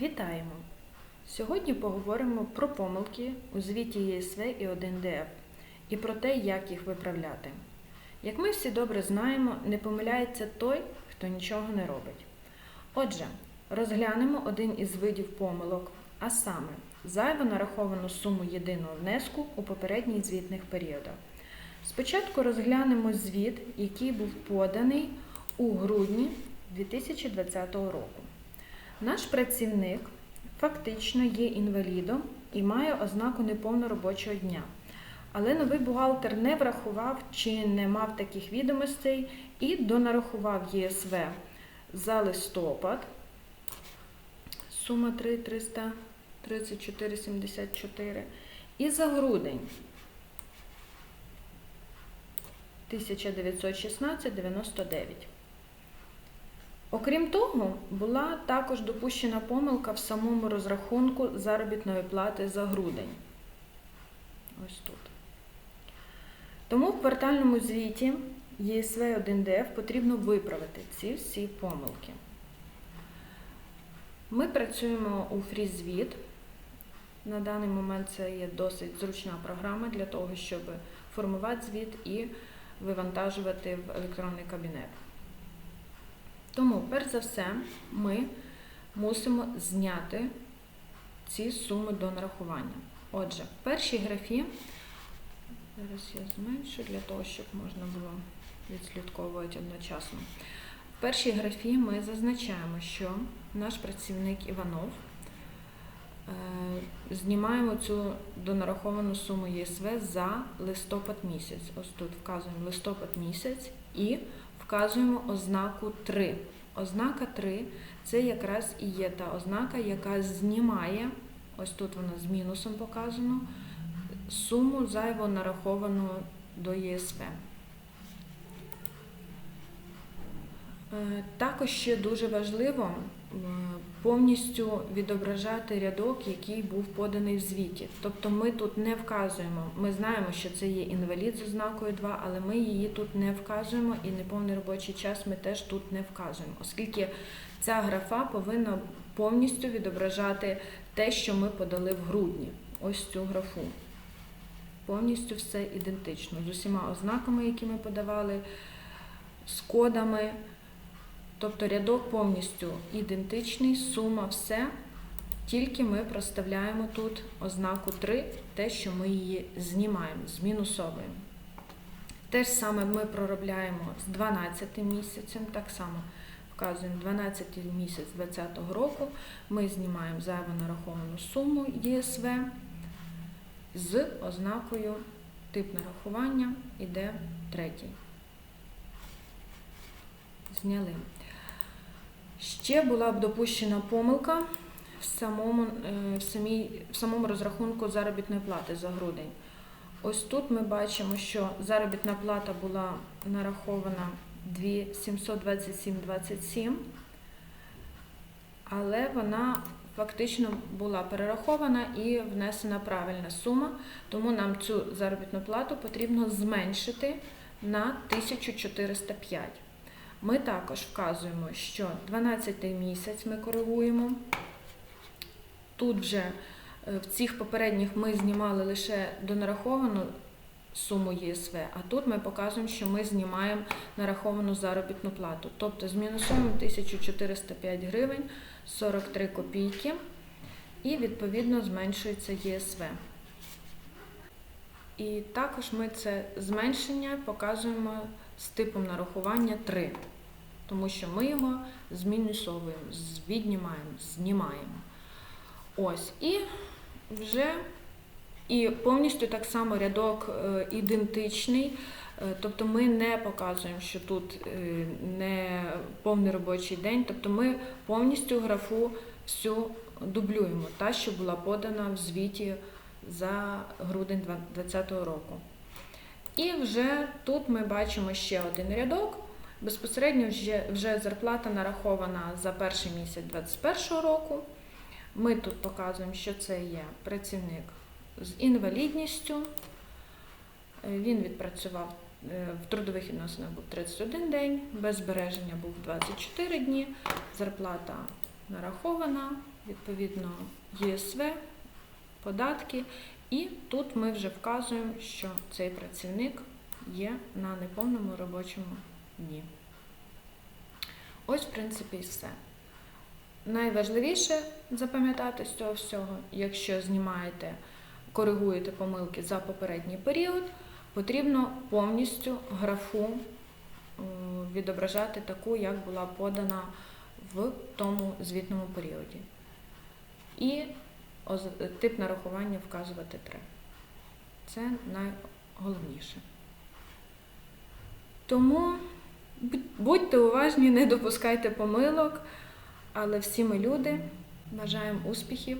Вітаємо! Сьогодні поговоримо про помилки у звіті ЄСВ і 1ДФ і про те, як їх виправляти. Як ми всі добре знаємо, не помиляється той, хто нічого не робить. Отже, розглянемо один із видів помилок, а саме зайво нараховану суму єдиного внеску у попередніх звітних періодах. Спочатку розглянемо звіт, який був поданий у грудні 2020 року. Наш працівник фактично є інвалідом і має ознаку неповного робочого дня. Але новий бухгалтер не врахував чи не мав таких відомостей і донарахував ЄСВ за листопад. Сума 3,334,74 і за грудень 1916,99. Окрім того, була також допущена помилка в самому розрахунку заробітної плати за грудень. Ось тут. Тому в квартальному звіті ЄСВ 1ДФ потрібно виправити ці всі помилки. Ми працюємо у фрізвіт. На даний момент це є досить зручна програма для того, щоб формувати звіт і вивантажувати в електронний кабінет. Тому, перш за все, ми мусимо зняти ці суми до нарахування. Отже, в першій графі, зараз я зменшу для того, щоб можна було відслідковувати одночасно. В першій графі ми зазначаємо, що наш працівник Іванов е, знімаємо цю донараховану суму ЄСВ за листопад місяць. Ось тут вказуємо листопад місяць і вказуємо ознаку 3. Ознака 3 це якраз і є та ознака, яка знімає, ось тут вона з мінусом показано, суму зайво нараховану до ЄСВ. Також ще дуже важливо е, повністю відображати рядок, який був поданий в звіті. Тобто ми тут не вказуємо, ми знаємо, що це є інвалід з ознакою 2, але ми її тут не вказуємо і неповний робочий час ми теж тут не вказуємо, оскільки ця графа повинна повністю відображати те, що ми подали в грудні. Ось цю графу. Повністю все ідентично з усіма ознаками, які ми подавали, з кодами. Тобто рядок повністю ідентичний, сума все, тільки ми проставляємо тут ознаку 3, те, що ми її знімаємо, змінусовуємо. Те ж саме ми проробляємо з 12 місяцем, так само вказуємо 12 місяць 2020 року, ми знімаємо зайво нараховану суму ЄСВ з ознакою тип нарахування іде третій. Зняли. Ще була б допущена помилка в самому, е, в, самій, в самому розрахунку заробітної плати за грудень. Ось тут ми бачимо, що заробітна плата була нарахована 2727,27, але вона фактично була перерахована і внесена правильна сума, тому нам цю заробітну плату потрібно зменшити на 1405. Ми також вказуємо, що 12 місяць ми коригуємо. Тут вже е, в цих попередніх ми знімали лише донараховану суму ЄСВ, а тут ми показуємо, що ми знімаємо нараховану заробітну плату. Тобто змінусуємо 1405 гривень 43 копійки і відповідно зменшується ЄСВ. І також ми це зменшення показуємо з типом нарахування 3, тому що ми його змінусовуємо, віднімаємо, знімаємо. Ось, і вже і повністю так само рядок е, ідентичний, е, тобто ми не показуємо, що тут е, не повний робочий день, тобто ми повністю графу всю дублюємо, та, що була подана в звіті за грудень 2020 року. І вже тут ми бачимо ще один рядок. Безпосередньо вже, вже зарплата нарахована за перший місяць 2021 року. Ми тут показуємо, що це є працівник з інвалідністю. Він відпрацював е, в трудових відносинах був 31 день, без збереження був 24 дні, зарплата нарахована, відповідно ЄСВ, податки, і тут ми вже вказуємо, що цей працівник є на неповному робочому дні. Ось, в принципі, і все. Найважливіше запам'ятати з цього всього, якщо знімаєте, коригуєте помилки за попередній період, потрібно повністю графу відображати таку, як була подана в тому звітному періоді. І тип нарахування вказувати треба. Це найголовніше. Тому будьте уважні, не допускайте помилок, але всі ми люди. Бажаємо успіхів